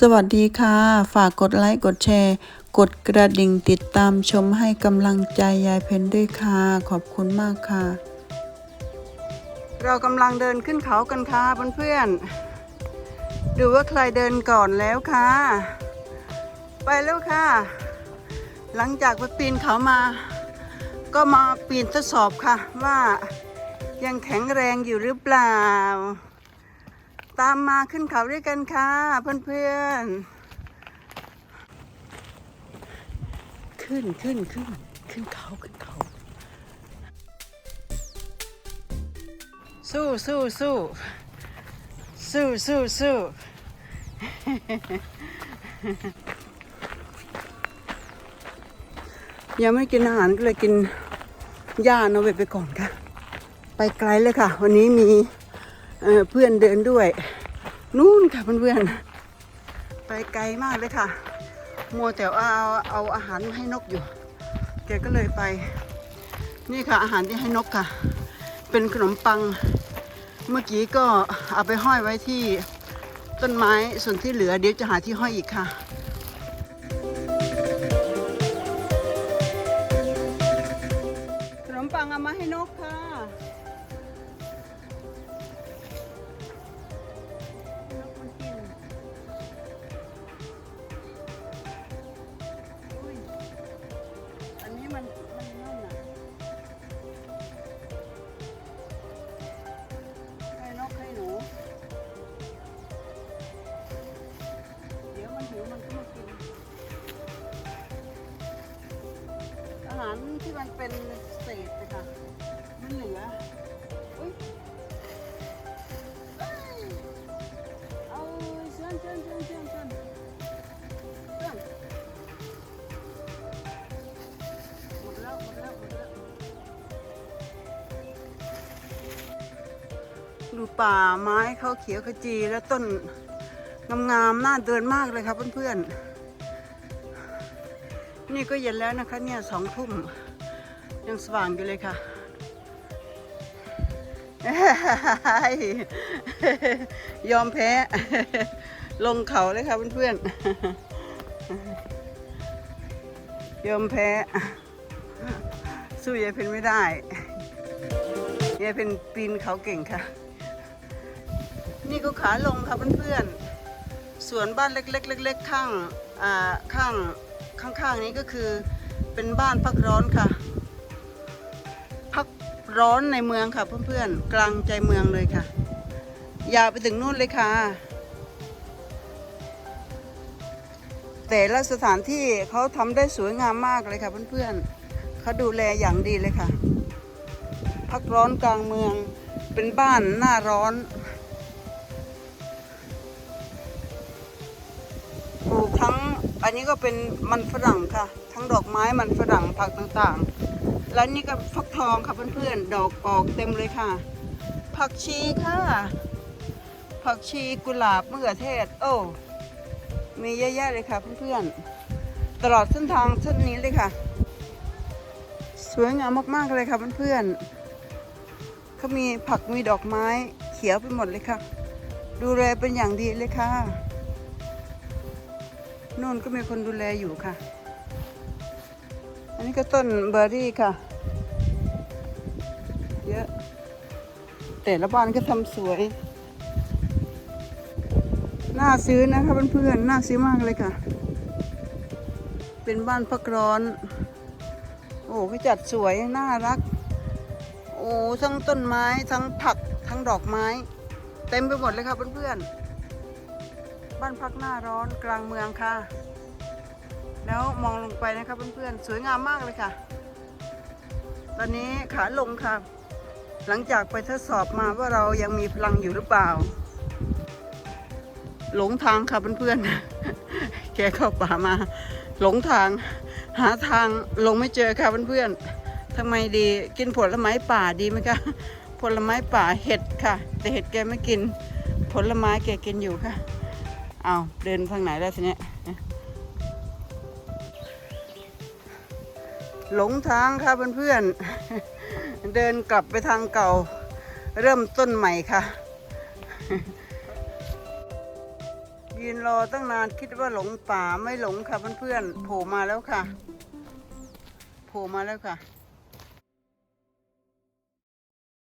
สวัสดีค่ะ ฝากกดไลค์กดแชร์ กดกระดิ่งติดตามชมให้กำลังใจยายเพนด้วยค่ะ ขอบคุณมากค่ะ เรากำลังเดินขึ้นเขากันค่ะเพื่อนๆ ดูว่าใครเดินก่อนแล้วค่ะ ไปแล้วค่ะ หลังจากไปปีนเขามา ก็มาปีนทดสอบค่ะว่ายังแข็งแรงอยู่หรือเปล่า ตามมาขึ้นเขาด้วยกันค่ะเพื่อนๆ ขึ้นขึ้นขึ้นขึ้นเขาขึ้นเขา สู้สู้สู้สู้สู้สู้ยังไม่กินอาหารก็เลยกินหญ้าโนเวทไปก่อนค่ะ ไปไกลเลยค่ะ วันนี้มี เพื่อนเดินด้วย นู่นค่ะเพื่อนๆ ไปไกลมากเลยค่ะมัวแต่เอาเอาอาหารให้นกอยู่ แกก็เลยไป นี่ค่ะอาหารที่ให้นกค่ะ เป็นขนมปัง เมื่อกี้ก็เอาไปห้อยไว้ที่ต้นไม้ส่วนที่เหลือเดี๋ยวจะหาที่ห้อยอีกค่ะขนมปังเอามาให้นกค่ะาหารที่มันเป็นเศษเลยค่ะ มันเหลืออุ้ยเอ้ยเอาเชิญเชิญเชิญเชิญเชิญเชิญหมดแล้วหมดแล้วหมดแล้วดูป่าไม้เขาเขียวขจีแล้วต้นงามๆน่าเดินมากเลยครับเพื่อนๆ นี่ก็เย็นแล้วนะคะเนี่ยสองทุ่มยังสว่างอยู่เลยค่ะยอมแพ้ ลงเขาเลยค่ะเพื่อนๆยอมแพ้ สู้ยายเพนไม่ได้ยายเพนปีนเขาเก่งค่ะ นี่ก็ขาลงค่ะเพื่อนๆ สวนบ้านเล็กๆเล็กๆข้างข้างข้างๆนี้ก็คือเป็นบ้านพักร้อนค่ะ พักร้อนในเมืองค่ะเพื่อนๆ กลางใจเมืองเลยค่ะ ยาวไปถึงนู่นเลยค่ะ แต่ละสถานที่เขาทำได้สวยงามมากเลยค่ะเพื่อนๆเขาดูแลอย่างดีเลยค่ะ พักร้อนกลางเมืองเป็นบ้านหน้าร้อน ปลูกทั้งอันนี้ก็เป็นมันฝรั่งค่ะ ทั้งดอกไม้มันฝรั่งผักต่างๆ แล้วนี่ก็ฟักทองค่ะเพื่อนๆ ดอกออกเต็มเลยค่ะ ผักชีค่ะ ผักชีกุหลาบมะเขือเทศ โอ้ มีเยอะแยะเลยค่ะเพื่อนๆ ตลอดเส้นทางเส้นนี้เลยค่ะ สวยงามมากๆเลยค่ะเพื่อนๆเขามีผักมีดอกไม้เขียวไปหมดเลยค่ะ ดูแลเป็นอย่างดีเลยค่ะ นู่นก็มีคนดูแลอยู่ค่ะ อันนี้ก็ต้นเบอร์รี่ค่ะ เยอะ แต่ละบ้านก็ทำสวย น่าซื้อนะคะเพื่อนๆ น่าซื้อมากเลยค่ะ เป็นบ้านพักร้อน โอ้เขาจัดสวย น่ารัก โอ้ ทั้งต้นไม้ ทั้งผัก ทั้งดอกไม้ เต็มไปหมดเลยค่ะเพื่อนๆ บ้านพักหน้าร้อนกลางเมืองค่ะ แล้วมองลงไปนะคะเพื่อนๆ สวยงามมากเลยค่ะ ตอนนี้ขาลงค่ะ หลังจากไปทดสอบมาว่าเรายังมีพลังอยู่หรือเปล่า หลงทางค่ะเพื่อนๆ แกเข้าป่ามา หลงทาง หาทางลงไม่เจอค่ะเพื่อนๆทำไมดีกินผลไม้ป่าดีไหมคะผลไม้ป่าเห็ดค่ะ แต่เห็ดแกไม่กิน ผลไม้แกกินอยู่ค่ะ เอาเดินทางไหนแล้วทีนี้หลงทางค่ะเพื่อนๆ เดินกลับไปทางเก่า เริ่มต้นใหม่ค่ะ ยืนรอรอตั้งนานคิดว่าหลงป่าไม่หลงค่ะเพื่อนๆโผล่มาแล้วค่ะโผล่มาแล้วค่ะ